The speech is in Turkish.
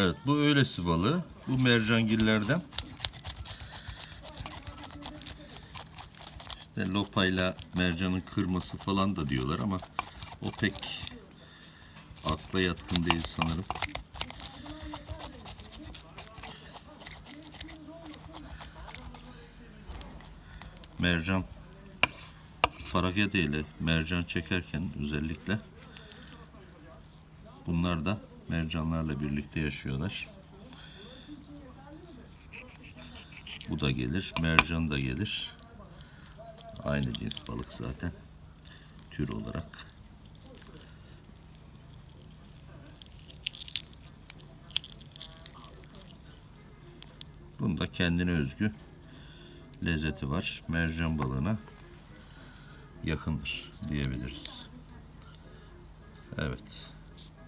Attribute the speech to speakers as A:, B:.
A: Evet bu öylesi balığı. Bu mercangillerden. İşte lopayla mercanın kırması falan da diyorlar ama o pek akla yatkın değil sanırım. Mercan farakete ile mercan çekerken özellikle bunlar da mercanlarla birlikte yaşıyorlar. Bu da gelir, mercan da gelir. Aynı cins balık zaten tür olarak. Bunda kendine özgü lezzeti var. Mercan balığına yakındır diyebiliriz. Evet.